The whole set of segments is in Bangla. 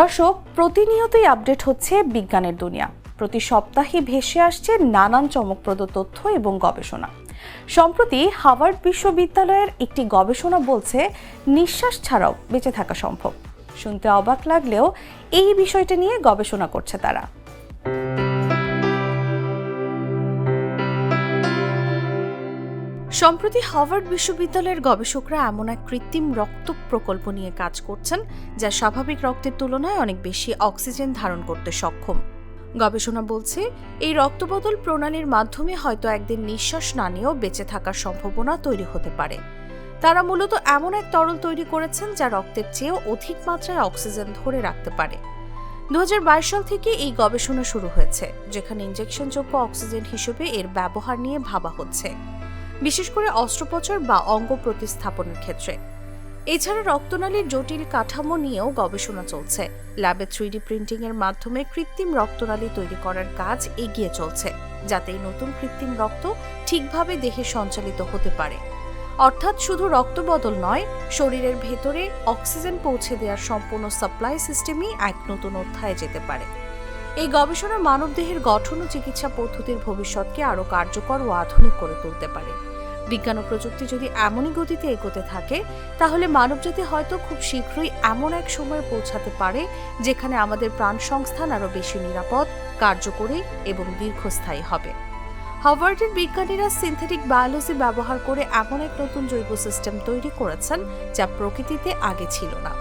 দর্শক, প্রতিনিয়তই আপডেট হচ্ছে বিজ্ঞানের দুনিয়া। প্রতি সপ্তাহে ভেসে আসছে নানান চমকপ্রদ তথ্য এবং গবেষণা। সম্প্রতি হার্ভার্ড বিশ্ববিদ্যালয়ের একটি গবেষণা বলছে, নিঃশ্বাস ছাড়াও বেঁচে থাকা সম্ভব। শুনতে অবাক লাগলেও এই বিষয়টা নিয়ে গবেষণা করছে তারা। সম্প্রতি হার্ভার্ড বিশ্ববিদ্যালয়ের গবেষকরা এমন এক কৃত্রিম রক্ত প্রকল্প নিয়ে কাজ করছেন, যা স্বাভাবিক রক্তের তুলনায় অনেক বেশি অক্সিজেন ধারণ করতে সক্ষম। গবেষণা বলছে, এই রক্তবদল প্রণালীর মাধ্যমে হয়তো একদিন নিঃশ্বাস না নিয়েও বেঁচে থাকার সম্ভাবনা তৈরি হতে পারে। তারা মূলত এমন এক তরল তৈরি করেছেন, যা রক্তের চেয়েও অধিক মাত্রায় অক্সিজেন ধরে রাখতে পারে। দু হাজার বাইশ সাল থেকে এই গবেষণা শুরু হয়েছে, যেখানে ইঞ্জেকশনযোগ্য অক্সিজেন হিসেবে এর ব্যবহার নিয়ে ভাবা হচ্ছে। বিশেষ করে অস্ত্রোপচার বা অঙ্গ প্রতিস্থাপনের ক্ষেত্রে। এছাড়া রক্তনালীর জটিল কাঠামো নিয়েও গবেষণা চলছে। ল্যাবে থ্রিডি প্রিন্টিং এর মাধ্যমে কৃত্রিম রক্তনালী তৈরি করার কাজ এগিয়ে চলছে, যাতে এই নতুন কৃত্রিম রক্ত ঠিকভাবে দেহে সঞ্চালিত হতে পারে। অর্থাৎ শুধু রক্ত বদল নয়, শরীরের ভেতরে অক্সিজেন পৌঁছে দেওয়ার সম্পূর্ণ সাপ্লাই সিস্টেমই এক নতুন অধ্যায়ে যেতে পারে। এই গবেষণা মানবদেহের গঠন ও চিকিৎসা পদ্ধতির ভবিষ্যৎকে আরও কার্যকর ও আধুনিক করে তুলতে পারে। বিজ্ঞান ও প্রযুক্তি যদি এমনই গতিতে এগোতে থাকে, তাহলে মানবজাতি হয়তো খুব শীঘ্রই এমন এক সময়ে পৌঁছাতে পারে যেখানে আমাদের প্রাণ সংস্থান আরও বেশি নিরাপদ, কার্যকরী এবং দীর্ঘস্থায়ী হবে। হার্ভার্ডের বিজ্ঞানীরা সিনথেটিক বায়োলজি ব্যবহার করে এমন এক নতুন জৈব সিস্টেম তৈরি করেছেন যা প্রকৃতিতে আগে ছিল না।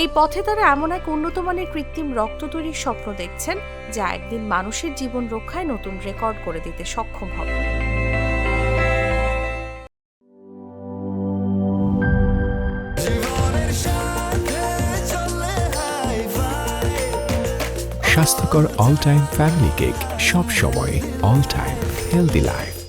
এই পথে তারা এমন এক উন্নত মানের কৃত্রিম রক্ত তৈরির স্বপ্ন দেখছেন, যা একদিন মানুষের জীবন রক্ষায় নতুন রেকর্ড করে দিতে সক্ষম হবে। স্বাস্থ্যকর অল টাইম ফ্যামিলি কেক সব সময় অল টাইম হেলদি লাইফ